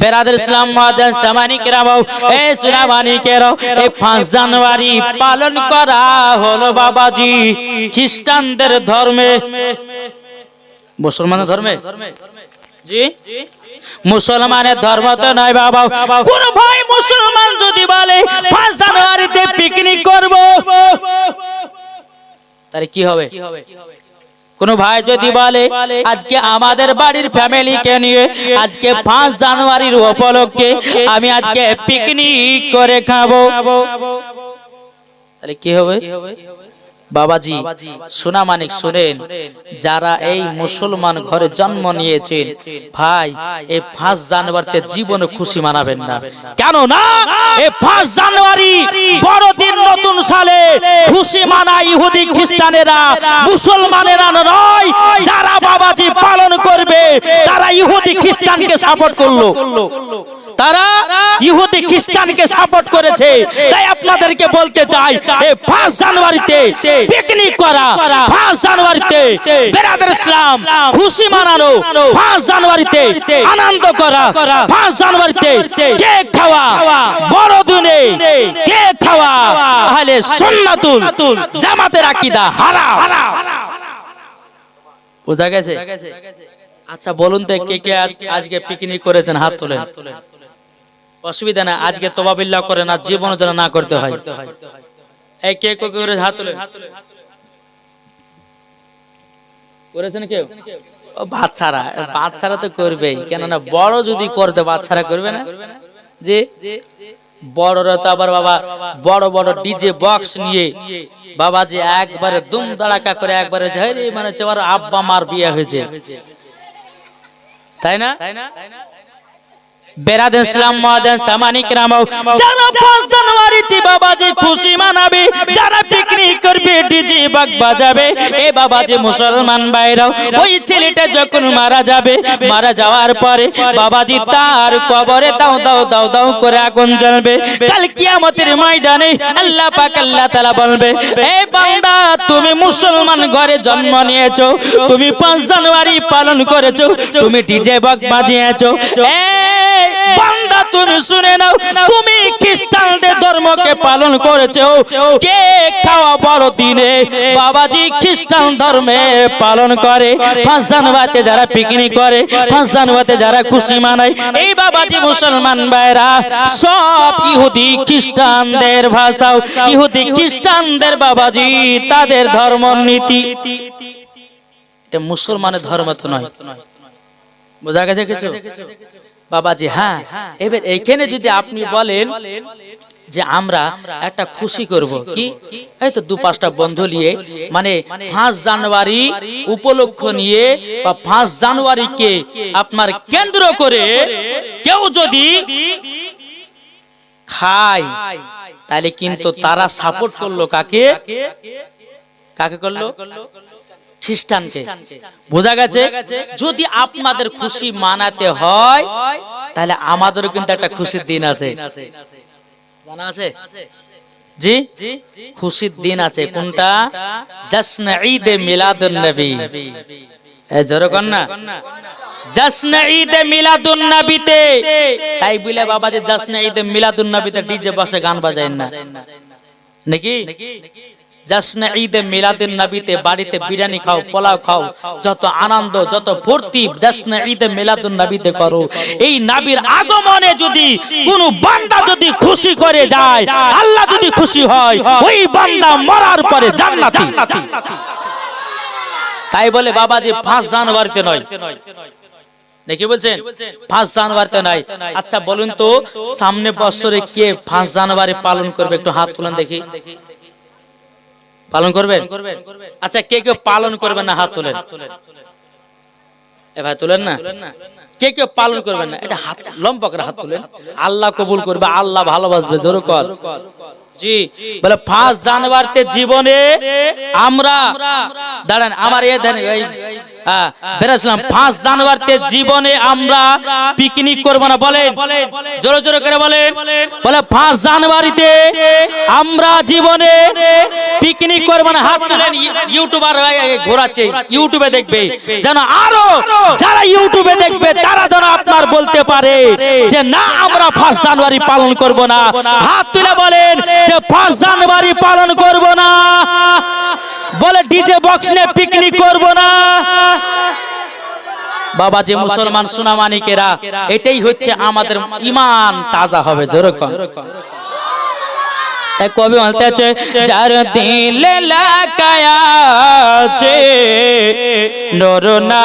বেরাদের ইসলাম মহাদান সামানি কেরাও, এ সুনামানি কেরাও এই পাঁচ জানুয়ারি পালন করা হলো বাবাজি। খ্রিস্টানদের ধর্মে। মুসলমানের ধর্মে? জি? মুসলমানের ধর্ম তো নয় বাবা। কোন ভাই মুসলমান যদি বলে, পাঁচ জানুয়ারিতে পিকনিক করব, তাহলে কি হবে? কোন ভাই যদি বলে আজকে আমাদের বাড়ির ফ্যামিলিকে নিয়ে আজকে পাঁচ জানুয়ারির উপলক্ষে আমি আজকে পিকনিক করে খাব। তাহলে কি হবে? বাবাজি সোনা মানিক শুনেন যারা এই মুসলমান ঘরে জন্ম নিয়েছেন ভাই এই পাঁচ জানুয়ারিতে জীবনে খুশি মানাবেন না। কেন না। এই পাঁচ জানুয়ারি বড়দিন নতুন সালে খুশি মানায় ইহুদি খ্রিস্টানেরা মুসলমানেরা নয় যারা বাবাজি পালন করবে তারা ইহুদি খ্রিস্টানকে সাপোর্ট করল। তারা ইহুদি খ্রিস্টানকে সাপোর্ট করেছে। তাই আপনাদেরকে বলতে চাই এই পাঁচ জানুয়ারিতে পিকনিক করা পাঁচ জানুয়ারিতে বেরাদের ইসলাম খুশি মানানো পাঁচ জানুয়ারিতে আনন্দ করা পাঁচ জানুয়ারিতে কেক খাওয়া বড় দিনে কেক খাওয়া। তাহলে সুন্নাতুল জামাতের আকীদা হারাম। বোঝা গেছে? আচ্ছা বলুন তো কে কে আজকে পিকনিক করেছেন? হাত তোলেন। অসুবিধা না আজকে তবাবিল্লাহ করে না জীবন যেন না করতে হয়। এই কে কে করে হাত তোলেন? করেছেন কেউ? বাচ্চারা বাচ্চারা তো করবেই, কেননা বড় যদি করতে বাচ্চারা করবে না? যে বড়রা তো আবার বাবা, বড় বড় ডিজে বক্স নিয়ে বাবা যে একবারে দুম দাঁড়াকা করে একবারে ঝাইরে মানে আব্বা মার বিয়ে হয়েছে। তাই না? বেরাদেন ইসলাম মহাদেন সামানিক রামাও যারা পাঁচ জানুয়ারিতে বাবাজি খুশি মানাবে, যারা পিকনিক করবে ডিজে বাগ বাজাবে, এ বাবাজি মুসলমান ভাইরাও, ওই ছেলেটা যখন মারা যাবে, মারা যাওয়ার পরে বাবাজি তার কবরে দাও দাও দাও দাও করে আগুন জ্বলবে। কাল কিয়ামতের ময়দানে আল্লাহ পাক, আল্লাহ তাআলা বলবে, এ বান্দা, তুমি মুসলমান ঘরে জন্ম নিয়েছো, তুমি পাঁচ জানুয়ারি পালন করেছ, তুমি ডিজে বক বাজিয়েছো এই বান্দা, তুমি শুনে নাও, তুমি খ্রিস্টানদের ধর্মকে পালন করেছ। কে খাওয়া বড় দিনে বাবাজি খ্রিস্টান ধর্মে পালন করে? পাঁচ জানুয়ারিতে যারা পিকনিক করে, পাঁচ জানুয়ারিতে যারা খুশি মানায়, এই বাবাজি মুসলমান ভাইরা, সব ইহুদি খ্রিস্টানদের ভাষাও, ইহুদি খ্রিস্টানদের বাবাজি, তাদের ধর্ম নীতি। এটা মুসলমানের ধর্ম তো নয়। বোঝা গেছে কিছু? বাবাজি হ্যাঁ এবার এইখানে যদি আপনি বলেন যে আমরা একটা খুশি করব, কি? এই তো দু পাঁচটা বন্ধু নিয়ে মানে পাঁচ জানুয়ারি উপলক্ষ নিয়ে বা পাঁচ জানুয়ারিকে আপনার কেন্দ্র করে কেউ যদি খায়, তাহলে কিন্তু তারা সাপোর্ট করল কাকে? কাকে করল? খ্রিস্টানকে। বোঝা গেছে? যদি আপনাদের খুশি মানাতে হয় তাহলে আমাদেরও কিন্তু একটা খুশির দিন আছে। জানা আছে? জি? খুশির দিন আছে। কোনটা? জশ্ন ঈদ মিলাদুন নবী। তাই বলে বাবা যে জশ্ন ঈদ মিলাদুন নবীতে ডিজে বসে গান বাজায় না। নাকি? জাসনা ঈদে মিলাদুন নবীতে বাড়িতে বিরিয়ানি খাও, পোলাও খাও, যত আনন্দ, যত ফুর্তি ঈদে মিলাদুন নবীতে করো। এই আগমনে যদি কোন বান্দা যদি খুশি করে যায়, আল্লাহ যদি খুশি হয়, ওই বান্দা মরার পরে জান্নাতি। তাই বলে বাবা যে জানুয়ারিতে নয়। নাকি বলছেন, পাঁচ জানুয়ারিতে নাই আচ্ছা বলুন তো, সামনে বছরে কে পাঁচ জানুয়ারি পালন করবে? একটু হাত তুলেন দেখি। পালন করবেন? আচ্ছা কে কেউ পালন করবেন না হাত তোলেন? এ ভাই তোলেন না? কে কেউ পালন করবেন না? এটা হাত লম্বা করে হাত তোলেন। আল্লাহ কবুল করবে আল্লাহ ভালোবাসবে জোর কর। জি বলে পাঁচ জানুয়ারিতে জীবনে আমরা দাঁড়ান আমার এ ধ্যান বেরাসলাম পাঁচ জানুয়ারিতে জীবনে আমরা পিকনিক না, বলেন। জোরে জোরে করে বলেন। বলে, পাঁচ জানুয়ারিতে আমরা জীবনে পিকনিক করব না, হাত তুলেন ইউটিউবার ঘোরাচ্ছে, ইউটিউবে দেখবে। যেন আরও যারা ইউটিউবে দেখবে বলতে পারে যে না, আমরা ফার্স্ট জানুয়ারি পালন করব না। হাত তুলে বলেন যে ফার্স্ট জানুয়ারি পালন করব না। বলে ডিজে বক্স নিয়ে পিকনিক করব না। বাবা যে মুসলমান সুনামানিকেরা, এটাই হচ্ছে আমাদের ইমান তাজা হবে যেরকম কবি বলতে আছে যার দিল লাগায়াছে নর না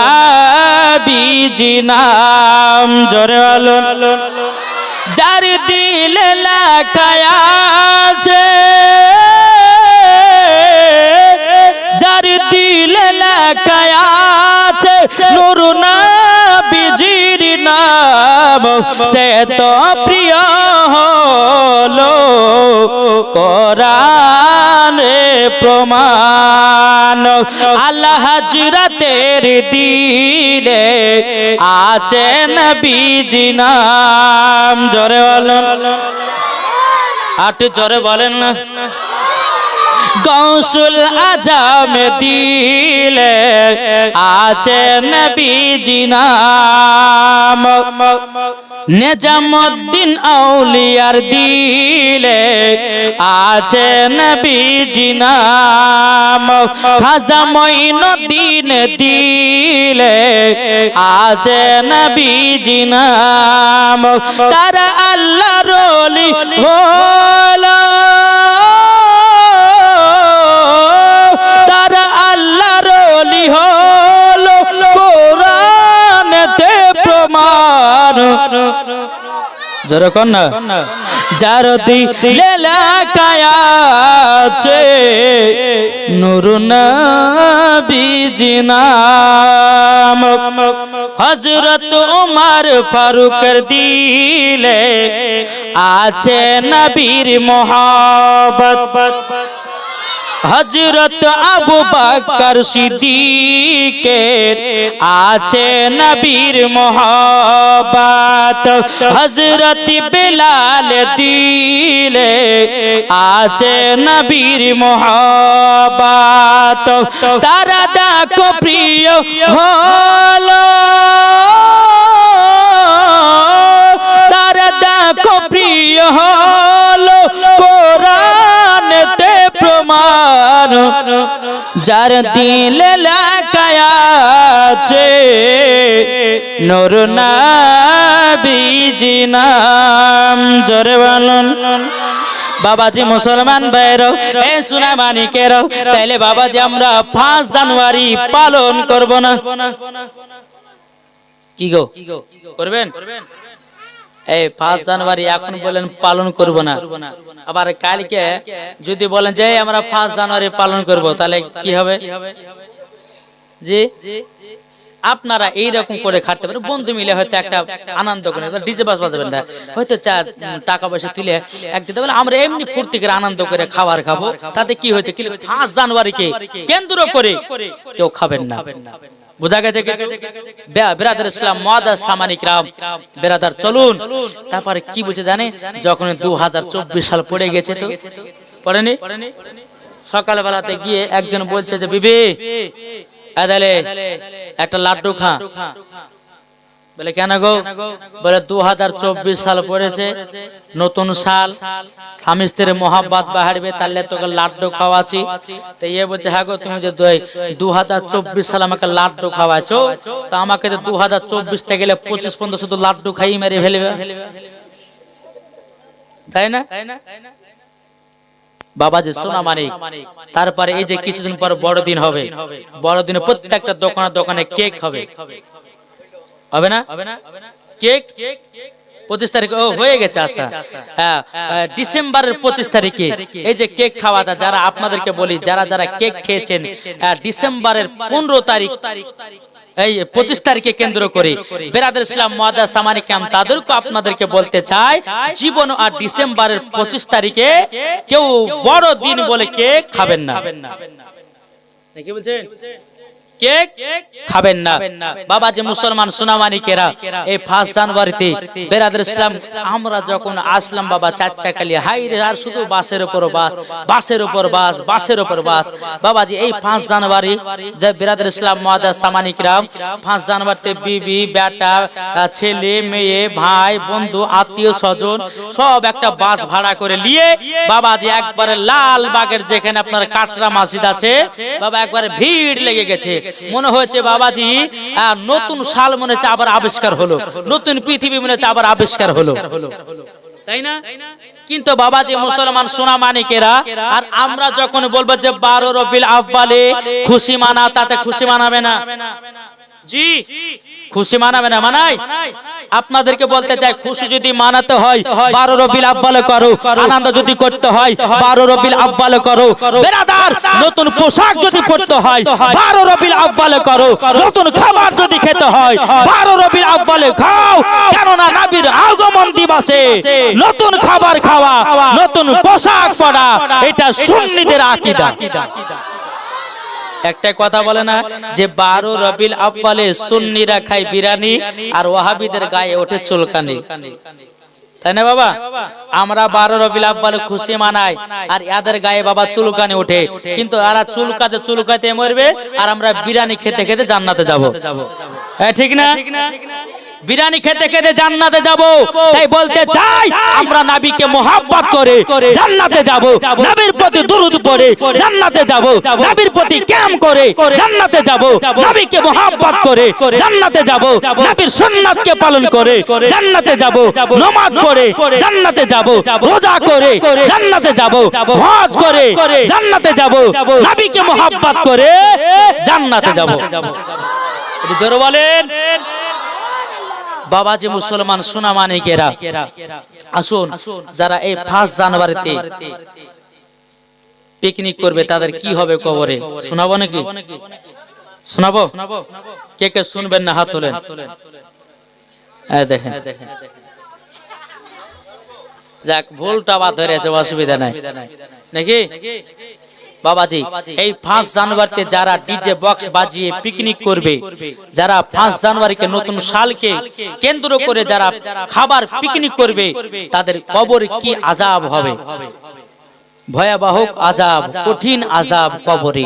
বিজি নাম জোরে বলুন। যার দিল লাগায়াছে যার দিল লাগায়াছে নর না বিজির নাম সে তো প্রিয় কোরআনে প্রমাণ। আল্লাহ হাজরাতের দিলে আছে নবীজি নাম। জোরে বলেন। আট জোরে বলেন না। গৌসুল আজম দিলে আছে নবীজি নাম। নিজামুদ্দিন আউলিয়ার দিলে আছে নবীজি নাম। খাজা মঈনুদ্দিন দিলে আছে নবীজি নাম। তারা আল্লাহ রলি হলো যেরকম না। যার দিলে লাগায়াছে নুরুনা নবীজি নাম। হযরত উমর ফারুকের দিলে আছে নবীর মোহাব্বত। হজরত আবু বকর সিদ্দিকের আছে নবীর মোহাব্বত। হজরত বেলাল দিলে আছে নবীর মোহাব্বত। তারা ডাকো প্রিয় হলো। তারা ডাকো প্রিয় হলো। যার দিল লাগায়াছে নূর নবীজি নাম। জোরে বলুন। বাবাজি মুসলমান ভাইরাও এ সোনা মানিকেরাও তাইলে বাবাজি আমরা পাঁচ জানুয়ারি পালন করব না। কি গো? করবেন? এই পাঁচ জানুয়ারি এখন বলেন পালন করব না। আবার কালকে যদি বলেন যে আমরা পাঁচ জানুয়ারি পালন করব তাহলে কি হবে? জি? আপনারা এই রকম করে খাটতে পারেন। বন্ধু মিলে হয়তো একটা আনন্দ করে ডিজে বাস বাজাবেন না। হয়তো চা, টাকা পয়সা তুলে এক দিতে বলে আমরা এমনি ফুর্তি করে আনন্দ করে খাবার খাব তাতে কি হয়েছে? কি পাঁচ জানুয়ারিকে কেন্দ্র করে কেউ খাবেন না। বোঝা গেছে কিছু? বেরাদার ইসলাম মাদার সামানিক রাম বেরাদার, চলুন। তারপরে কি বুঝে জানে? যখন দু হাজার চব্বিশ সাল পড়ে গেছে তো। পড়েনি? সকালবেলাতে গিয়ে একজন বলছে যে, বিবি একটা লাড্ডু খা। বলে কেন গো? বলে দু হাজার চব্বিশ সাল পড়েছে নতুন সাল স্বামী স্ত্রীর মোহাব্বত বাহারবে তাহলে তোকে লাড্ডু খাওয়াছি তো ইয়ে বলছে হ্যাঁ গো তুমি যে দু হাজার চব্বিশ সাল আমাকে লাড্ডু খাওয়াছো তো আমাকে তো দু হাজার চব্বিশ থেকে গেলে পঁচিশ পর্যন্ত শুধু লাড্ডু খাই মেরে ফেলবে। তাই না? বাবা যে সোনা মানিক তারপরে এই যে কিছুদিন পর বড়দিন হবে বড়দিনে প্রত্যেকটা দোকানে দোকানে কেক হবে। হবে না? কেক? পঁচিশ তারিখ, ও, হয়ে গেছে আশা হ্যাঁ ডিসেম্বরের পঁচিশ তারিখে এই যে কেক খাওয়াটা যারা আপনাদেরকে বলি, যারা যারা কেক খেয়েছেন ডিসেম্বরের পনেরো তারিখ, এই পঁচিশ তারিখে কেন্দ্র করে বেরাদের ইসলাম মহাদা সামানি ক্যাম তাদেরকে আপনাদেরকে বলতে চাই, জীবন আর ডিসেম্বরের পঁচিশ তারিখে কেউ বড় দিন বলে কেক খাবেন না। কি বলছেন? কেক খাবেন না। বাবা যে মুসলমান সোনামানিকেরা এই ফার্স্ট জানুয়ারিতে বেরাদের ইসলাম আমরা যখন আসলাম বাবা চাচাখালি হাই আর শুধু বাসের উপর বাস বাসের উপর বাস বাসের উপর বাস। বাবাজি এই পাঁচ জানুয়ারি যে বেরাদের ইসলাম মহাদাস সামানিকরাম পাঁচ জানুয়ারিতে বিবি বেটা ছেলে মেয়ে ভাই বন্ধু আত্মীয় স্বজন সব একটা বাস ভাড়া করে নিয়ে বাবাজি একবারে লাল বাগের যেখানে আপনার কাটরা মসজিদ আছে বাবা একবারে ভিড় লেগে গেছে মনে হয়েছে বাবাজি নতুন সাল মনে হচ্ছে আবার আবিষ্কার হলো। নতুন পৃথিবী মনে হচ্ছে আবার আবিষ্কার হলো। তাই না? কিন্তু বাবা যে মুসলমান সোনা মানিকেরা, আর আমরা যখন বলব যে বারো রবিল আফবালে খুশি মানা, তাতে খুশি মানাবে না। জি। খুশি মানাবে না? মানাই আপনাদেরকে বলতে চাই, খুশি যদি মানাতে হয়, বারো রবিল আব্বালে করো, আনন্দ যদি করতে হয়, বারো রবিল আব্বালে করো। বেরাদার, নতুন পোশাক যদি পড়তে হয়, বারো রবিল আব্বালে করো। নতুন খাবার যদি খেতে হয়, বারো রবিল আব্বালে খাও। কেননা নাবির আগমন দিবসে নতুন খাবার খাওয়া, নতুন পোশাক পরা, এটা সুন্নিদের আকিদা। একটা কথা বলে না যে বারো রবিল আব্বালে সুন্নিরা খায় বিরানি আর ওয়াহাবিদের গায়ে ওঠে চুলকানি। তাই না বাবা? আমরা বারো রবিল আব্বালে খুশি মানাই আর এদের গায়ে বাবা চুলকানি ওঠে। কিন্তু এরা চুলকাতে চুলকাতে মরবে আর আমরা বিরানি খেতে খেতে জান্নাতে যাব। ঠিক না? বিরিয়ানি খেতে খেতে জান্নাতে যাব তাই বলতে চাই আমরা নাবিকে মোহাব্বত করে জান্নাতে যাব নবীর প্রতি দুরুদ পড়ে জান্নাতে যাব নবীর প্রতি ক্যাম করে জান্নাতে যাব নবীকে মোহাব্বত করে জান্নাতে যাব নবীর সুন্নাতকে পালন করে জান্নাতে যাব নামাজ পড়ে জান্নাতে যাব রোজা করে জান্নাতে যাব হজ করে জান্নাতে যাব নবীকে মোহাব্বত করে জান্নাতে যাব জোরে বলেন বাবাজি মুসলমান সোনা মানিকেরা আসুন, যারা এই ফার্স্ট জানুয়ারিতে পিকনিক করবে, তাদের কি হবে কবরে? শোনাবো নাকি? শোনাবো? কে কে শুনবেন না, হাত তোলেন। দেখেন। যাক, ভুলটা বাদ ধরেছে, অসুবিধা নাই। নাকি? বাবাজি এই পাঁচ জানুয়ারিতে যারা ডিজে বক্স বাজিয়ে পিকনিক করবে যারা পাঁচ জানুয়ারিকে নতুন সালকে কেন্দ্র করে যারা খাবার পিকনিক করবে তাদের কবর কি আজাব হবে? ভয়াবহ আজাব কঠিন আজাব কবরে।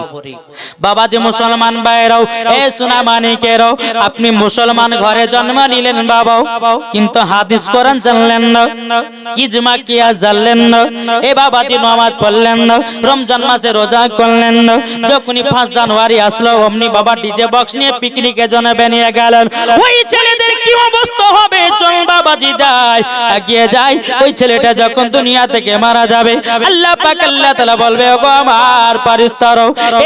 বাবা যে মুসলমান ভাইরাও এ সোনা মানিকেরও আপনি মুসলমান ঘরে জন্ম নিলেন বাবা কিন্তু হাদিস কোরআন জানলেন না ইজমা কিয়া জানলেন না এ বাবা যে নামাজ পড়লেন না রমজান মাসে রোজা করলেন না যখনই পাঁচ জানুয়ারি আসলো অমনি বাবা ডিজে বক্স নিয়ে পিকনিকে জন্য বেরিয়ে গেলেন। ওই ছেলেদের কি অবস্থা হবে? চল বাবাজি যায় এগিয়ে যায় ওই ছেলেটা যখন দুনিয়া থেকে মারা যাবে আল্লাহ আল্লাহ তাআলা বলবে, ওগো আমার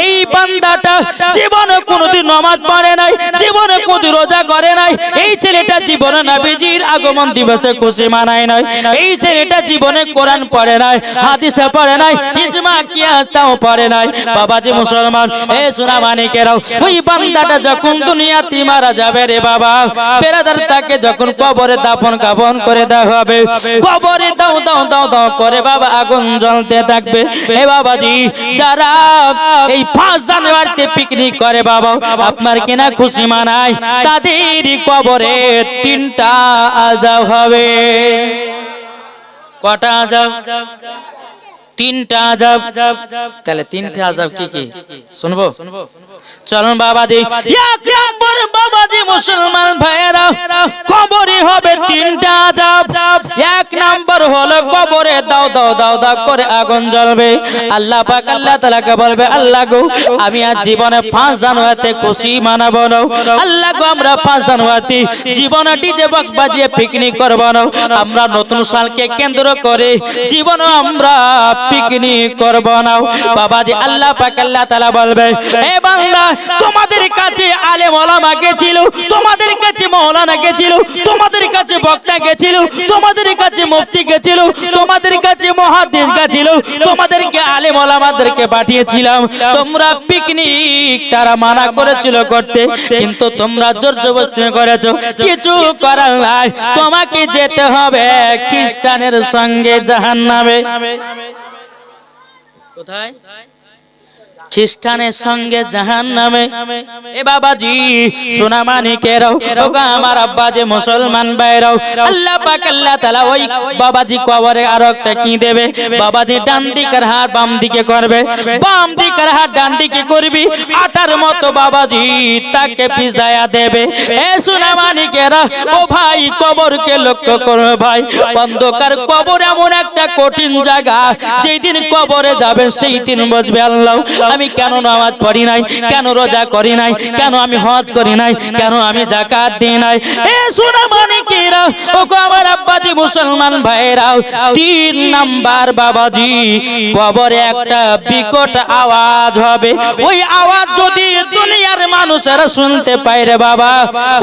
এই বান্দাটা জীবনে কোনোদিন নামাজ পড়ে নাই, জীবনে কোনোদিন রোজা করে নাই, এই ছেলেটা জীবনে নবীজির আগমন দিবসে খুশি মানায় নাই, এই ছেলেটা জীবনে কোরআন পড়ে নাই, হাদিসে পড়ে নাই, ইজমা কিয়াসটাও পড়ে নাই। বাবাজি মুসলমান, এ সোনা মানিকেরাও ওই বান্দাটা যখন দুনিয়াতে মারা যাবে রে বাবা পেরাদার তাকে যখন কবরে দাফন কাফন করে দেওয়া হবে, কবরে দাও দাও দাও দাও করে বাবা আগুন জ্বলতে থাকবে। এ বাবাজি যারা এই পাঁচ জানুয়ারিতে পিকনিক করে বাবা আপনার কিনা খুশি মানায় তাদের কবরে তিনটা আজাব হবে। কটা আজাব? তিনটা আজাব। তাহলে তিনটা আজাব কি কি? শুনব? চলুন বাবাজি। এক নম্বর বাবাজি মুসলমান ভাইয়েরা কবরে হবে তিনটা আজাব। এক নম্বর হলো কবরে দাও দাও দাও দাও করে আগুন জ্বলবে। আল্লাহ পাক আল্লাহ তাআলাকে বলবে আল্লাহ গো আমি আজ জীবনে পাঁচ জানুয়ারিতে খুশি মানাবো না। আল্লাহ গো আমরা পাঁচ জানুয়ারিতে জীবনে ডিজে বক্স বাজিয়ে পিকনিক করব না। আমরা নতুন সালকে কেন্দ্র করে জীবনে আমরা পিকনিক করব না। বাবাজি, আল্লাহ পাক, আল্লাহ বলবে, এ বাংলা তোমাদের কাছে আলেম ওলামা গেছিল, তোমাদের কাছে মৌলানা গেছিল, তোমাদের কাছে বক্তা গেছিল, তোমাদের কাছে মুফতি গেছিল, তোমাদের কাছে মহাদেশ গেছিল, তোমাদেরকে আলেম ওলামাদেরকে পাঠিয়েছিলাম। তোমরা পিকনিক তারা মানা করেছিল করতে, কিন্তু তোমরা জোর জবরদস্তি করেছ। কিছু করার নাই। তোমাকে যেতে হবে খ্রিস্টানের সঙ্গে জাহান্নামে। কোথায়? খ্রিস্টানের সঙ্গে জাহান নামে এ বাবাজি, সোনা মানিকেরাও ওগো আমার আব্বা যে মুসলমান বাইরাও আল্লাহ পাক, আল্লাহ তাআলা ওই বাবাজি কবরে আর একটা কি দেবে? বাবাজি ডান দিকের হাত বাম দিকে করবে। বাম দিকের হাত ডান দিকে করবি আটার মতো বাবাজি তাকে পিছায়া দেবে। এ সোনা মানিকেরা ও ভাই কবরকে লক্ষ্য করো ভাই। অন্ধকার কবর এমন একটা কঠিন জায়গা, যেই দিন কবরে যাবেন সেই দিন বুঝবে আল্লাহ। আমি কেন নামাজ পড়ি নাই? কেন রোজা করি নাই? কেন আমি হজ করি নাই? কেন আমি জাকাত দিই নাই? এ সোনা মানিকেরা ও গো আমার আব্বাজি মুসলমান ভাইরাও তিন নাম্বার বাবাজি কবরে একটা বিকট আওয়াজ হবে। ওই আওয়াজ যদি দুনিয়ার মানুষেরা শুনতে পায় রে বাবা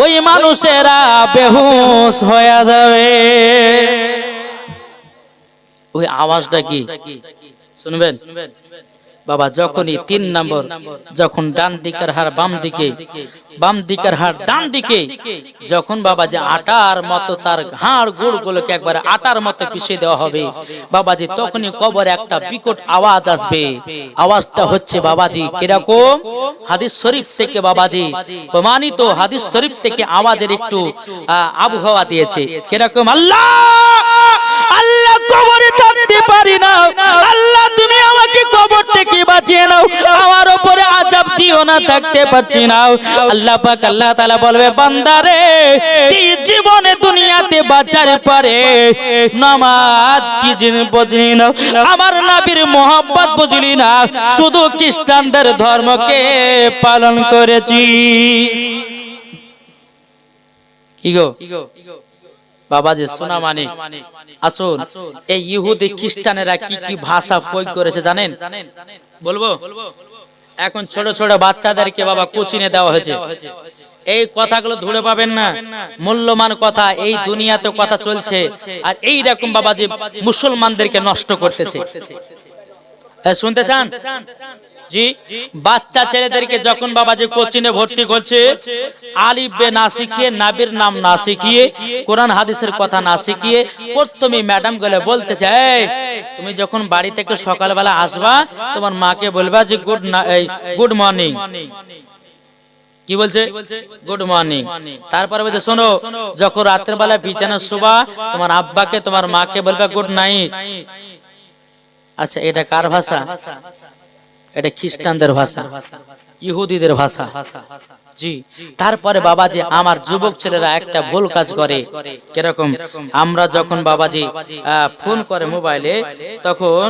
ওই মানুষেরা বেহুশ হয়ে যাবে। ওই আওয়াজটা কি? শুনবেন। বাবা যখনই তিন নম্বর যখন ডান দিকের হার বাম দিকে বাম দিকের হাড় ডান দিকে যখন বাবা যে আটার মতো তার হাড় গুড় গুলোকে একবার আটার মতো পিষে দেওয়া হবে। বাবাজি তখনই কবর একটা বিকট আওয়াজ আসবে। আওয়াজটা হচ্ছে বাবাজি কীরকম? হাদিস শরীফ থেকে বাবাজি প্রমাণিত হাদিস শরীফ থেকে আওয়াজের একটু আহ, আবহাওয়া দিয়েছে। কীরকম? আল্লাহ! কবরে থাকতে পারি না। আল্লাহ, তুমি আমাকে কবর থেকে বাঁচিয়ে নাও। আমার উপরে আজাব দিও না, থাকতে পারছি না। আল্লাহ পাক, আল্লাহ তাআলা বলবে বান্দারে জীবনে দুনিয়াতে বাঁচার পারে নামাজ কি জিনিস বুঝলি না? আমার নবীর মোহাম্মত বুঝলি না? শুধু খ্রিস্টানদের ধর্মকে পালন করেছিস। কি গো? বাবা যে সোনা মানে আসুন এই ইহুদি খ্রিস্টানেরা কি কি ভাষা প্রয়োগ করেছে জানেন? বলব? এখন ছোট ছোট বাচ্চাদেরকে বাবা কোচিনে দেওয়া হয়েছে। এই কথাগুলো ধরে পাবেন না। মূল্যমান কথা এই দুনিয়াতে কথা চলছে। আর এই রকম বাবা যে মুসলমানদেরকে নষ্ট করতেছে। হ্যাঁ, শুনতে চান? বাচ্চা ছেলেদেরকে যখন বাবা যে কোচিনে ভর্তি করছে, আলিফ বে না শিখিয়ে, নাবির নাম না শিখিয়ে, কোরআন হাদিসের কথা না শিখিয়ে প্রথমে ম্যাডাম গেলে বলতে চাই তুমি যখন বাড়ি থেকে সকালবেলা আসবা, তোমার মাকে বলবা যে, গুড গুড মর্নিং। কি বলছে? Good morning. তারপরে বলছে, শোনো, যখন রাতের বেলা বিছানা শোবা, তোমার আব্বাকে, তোমার মাকে বলবা, গুড নাইট। আচ্ছা এটা কার ভাষা? এটা খ্রিস্টানদের ভাষা, ইহুদিদের ভাষা। জি, তারপরে বাবাজি, আমার যুবক ছেলেরা একটা ভুল কাজ করে। কীরকম? আমরা যখন বাবাজি ফোন করে মোবাইলে, তখন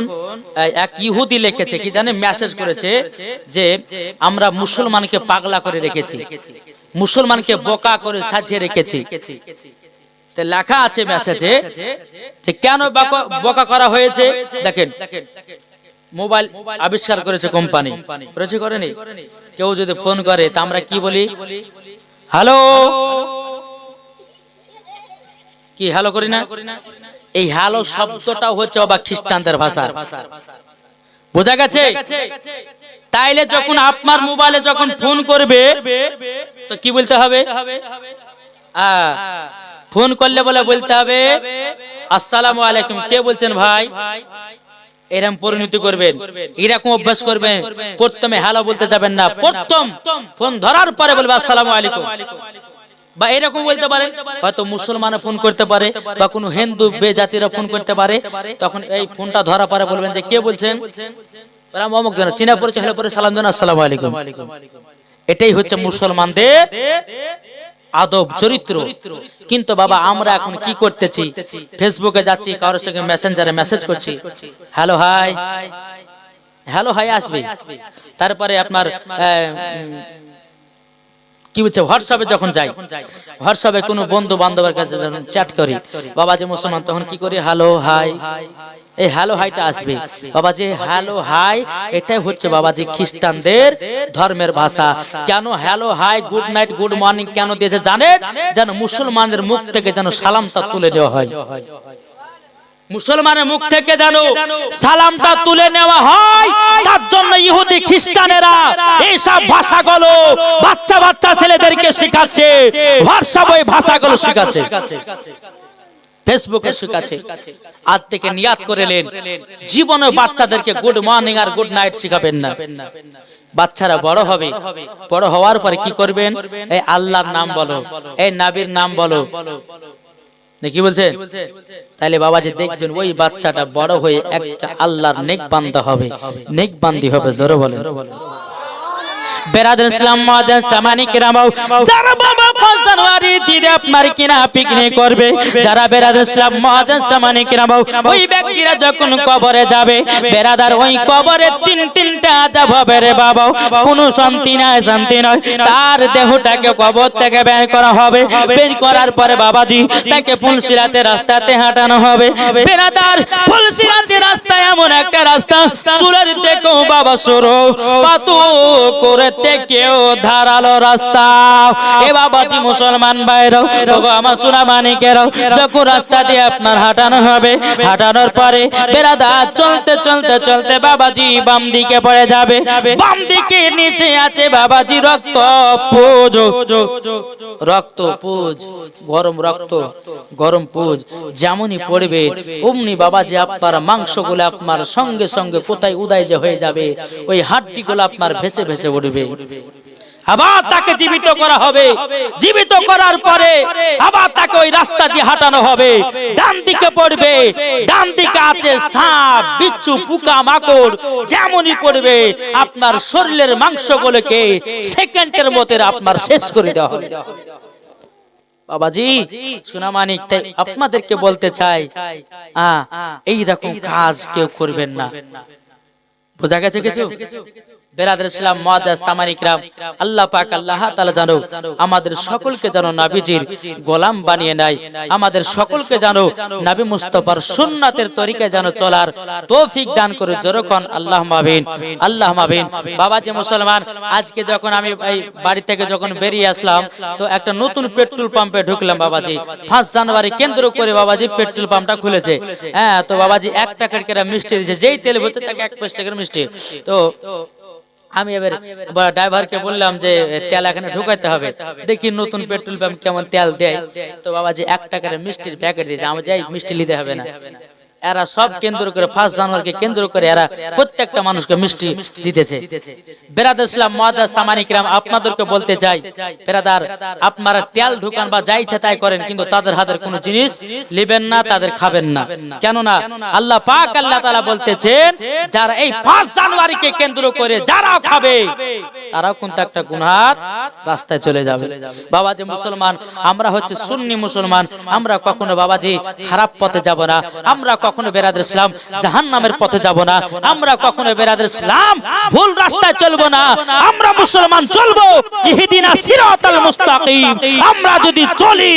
এক ইহুদি লিখেছে, কি জানে মেসেজ করেছে যে, আমরা মুসলমানকে পাগলা করে রেখেছি। মুসলমানকে বোকা করে সাজিয়ে রেখেছি। লেখা আছে মেসেজে যে, কেন বোকা করা হয়েছে? দেখেন মোবাইল আবিষ্কার করেছে কোম্পানি। করেছে করেনি? কেউ যদি ফোন করে, তা আমরা কি বলি? হ্যালো? কি হ্যালো করি না? এই হ্যালো শব্দটাও হচ্ছে বাবা খ্রিস্টানদের ভাষা। বোঝা গেছে? তাইলে যখন আপনার মোবাইলে যখন ফোন করবে, তো কি বলতে হবে? ফোন করলে বলে বলতে হবে, আসসালামু আলাইকুম। কে বলছেন ভাই? এরকম পরিণতি করবেন। এরকম অভ্যাস করবেন। প্রথমে হ্যালো বলতে যাবেন না। প্রথম ফোন ধরার পরে বলবে, আসসালামু আলাইকুম। বা এরকম বলতে পারেন। হয়তো মুসলমান ফোন করতে পারে বা কোনো হিন্দু বে জাতিরা ফোন করতে পারে। তখন এই ফোনটা ধরা পরে বলবেন যে, কে বলছেন? অমুক জন চীনা পরিচয় হলে পরে সালাম দেন, আসসালামু আলাইকুম। এটাই হচ্ছে মুসলমানদের আদব চরিত্র। কিন্তু বাবা আমরা এখন কি করতেছি? ফেসবুকে যাচ্ছি কারোর সঙ্গে মেসেঞ্জারে মেসেজ করছি। হ্যালো হাই হ্যালো হাই আসবে তারপরে আপনার কি বলছে? হোয়াটসঅ্যাপে যখন যাই হোয়াটসঅ্যাপে কোনো বন্ধু বান্ধবের কাছে যখন চ্যাট করি বাবা যে মুসলমান তখন কি করি? হ্যালো হাই এই হ্যালো হাইটা আসবে। বাবা যে হ্যালো হাই এটাই হচ্ছে বাবা যে খ্রিস্টানদের ধর্মের ভাষা। কেন hello hi good night good morning কেন দিয়েছে জানেন? যেন মুসলমানদের মুখ থেকে যেন সালামটা তুলে দেওয়া হয়। মুসলমানের মুখ থেকে যেন সালামটা তুলে নেওয়া হয় তার জন্য ইহুদি খ্রিস্টানেরা এইসব ভাষাগুলো বাচ্চা বাচ্চা ছেলেদেরকে শেখাচ্ছে হোয়াটসঅ্যাপ ওই ভাষাগুলো শেখাচ্ছে। ফেসবুকে শিখাচ্ছে আজ থেকে নিয়াত করেলেন জীবনে বাচ্চাদেরকে গুড মর্নিং আর গুড নাইট শিখাবেন না। বাচ্চারা বড় হবে। বড় হওয়ার পরে কি করবেন? এই আল্লাহর নাম বলো। এই নাবির নাম বলো। কি বলছেন? তাহলে বাবাজি দেখবেন ওই বাচ্চাটা বড় হয়ে একটা আল্লাহর নেক বান্দা হবে। নেক বান্দি হবে জোরে বলেন। বেরাদুল ইসলাম মাদান সামানি কিরামাও যারা বাবা পাঁচ জানুয়ারি দিনে আপনার কিনা পিকনিক করবে। যারা বেরাদুল ইসলাম মাদান সামানি কিরামাও, ওই ব্যক্তিরা যখন কবরে যাবে, বেরাদার ওই কবরে তিন তিনটা আজাব হবে রে বাবা কোনো শান্তি নাই, শান্তি নয়। তার দেহটাকে কবর থেকে বের করা হবে। বের করার পরে বাবাজি তাকে ফুলসিরাতে রাস্তাতে হাঁটানো হবে। বেরাদার ফুলসিরাতে রাস্তায় এমন একটা রাস্তা চুলের থেকেও বাবা সরো, পাতু করে থেকেও ধারালো রাস্তা। এ বাবাজি মুসলমান বাইরেও ওগো আমার সোনা মানিকেরাও যখন রাস্তা দিয়ে আপনার হাঁটানো হবে, হাঁটানোর পরে বেরাদার চলতে চলতে চলতে বাবাজি বাম দিকে পড়ে যাবে বাম দিকে নিচে আছে বাবাজি রক্ত পুজ। রক্ত পুজ, গরম রক্ত, গরম পুজ, যেমনই পড়বে, অমনি বাবাজি আপনার মাংসগুলো আপনার সঙ্গে সঙ্গে কোথায় উদয় যে হয়ে যাবে, ওই হাড্ডিগুলো আপনার ভেসে ভেসে উঠবে। আবার তাকে জীবিত করা হবে। জীবিত করার পরে আবার তাকে ওই রাস্তা দিয়ে হাঁটানো হবে। ডান দিকে পড়বে। ডান দিকে আছে সাপ বিচ্ছু পোকা মাকড় যেমনই পড়বে আপনার শরীরের মাংসগুলোকে সেকেন্ডের মধ্যে আপনার শেষ করে দেওয়া হবে। বাবাজি সোনামানিক তাই আপনাদেরকে বলতে চাই এই রকম কাজ কেউ করবেন না। বোঝা গেছে কিছু? বেরাদের ইসলাম মুআদ্দাস সামানিকরাম, আল্লাহ পাক, আল্লাহ তাআলা জানো আমাদের সকলকে জানো নবীজির গোলাম বানিয়ে নাই আমাদের সকলকে জানো নবী মুস্তাফার সুন্নাতের তরিকায় জানো চলার তৌফিক দান করে জোরকন আল্লাহ মাবিন আল্লাহ মাবিন বাবাজি মুসলমান, আজকে যখন আমি এই বাড়ি থেকে যখন বেরিয়ে আসলাম, তো একটা নতুন পেট্রোল পাম্পে ঢুকলাম বাবাজি। ফার্স্ট জানুয়ারি কেন্দ্র করে বাবাজি পেট্রোল পাম্পটা খুলেছে। হ্যাঁ তো বাবাজি এক প্যাকেট করে মিষ্টি দিয়েছে। যেই তেল বলছে তাকে এক প্যাকেট মিষ্টি। তো আমি এবার ড্রাইভারকে বললাম যে তেল এখানে ঢুকাইতে হবে। দেখি নতুন পেট্রোল পাম্প কেমন তেল দেয়। তো বাবা যে এক টাকার মিষ্টির প্যাকেট দিয়ে আমার যাই মিষ্টি নিতে হবে না। এরা সব কেন্দ্র করে ফার্স্ট জানুয়ারিকে কেন্দ্র করে এরা প্রত্যেকটা মানুষকে মিষ্টি দিতেছে। বেরাদার ইসলাম মহাদাস সামানিকরাম আপনাদেরকে বলতে চাই বেরাদার আপনারা তেল ঢুকান বা যা ইচ্ছা তাই করেন কিন্তু তাদের হাতের কোনো জিনিস নেবেন না তাদের খাবেন না। কেননা আল্লাহ পাক আল্লাহ তাআলা বলতেছেন যারা এই পাঁচ জানুয়ারিকে কেন্দ্র করে যারা খাবে তারাও কিন্তু একটা গুনহার রাস্তায় চলে যাবে। বাবাজি মুসলমান আমরা হচ্ছে সুন্নি মুসলমান আমরা কখনো বাবাজি খারাপ পথে যাব না আমরা কখনো বেরাদের ইসলাম জাহান নামের পথে যাব না। আমরা কখনো বেরাদের ইসলাম ভুল রাস্তায় চলবো না। আমরা মুসলমান চলবো। ইহিদিনা সিরাতাল মুস্তাকিম। আমরা যদি চলি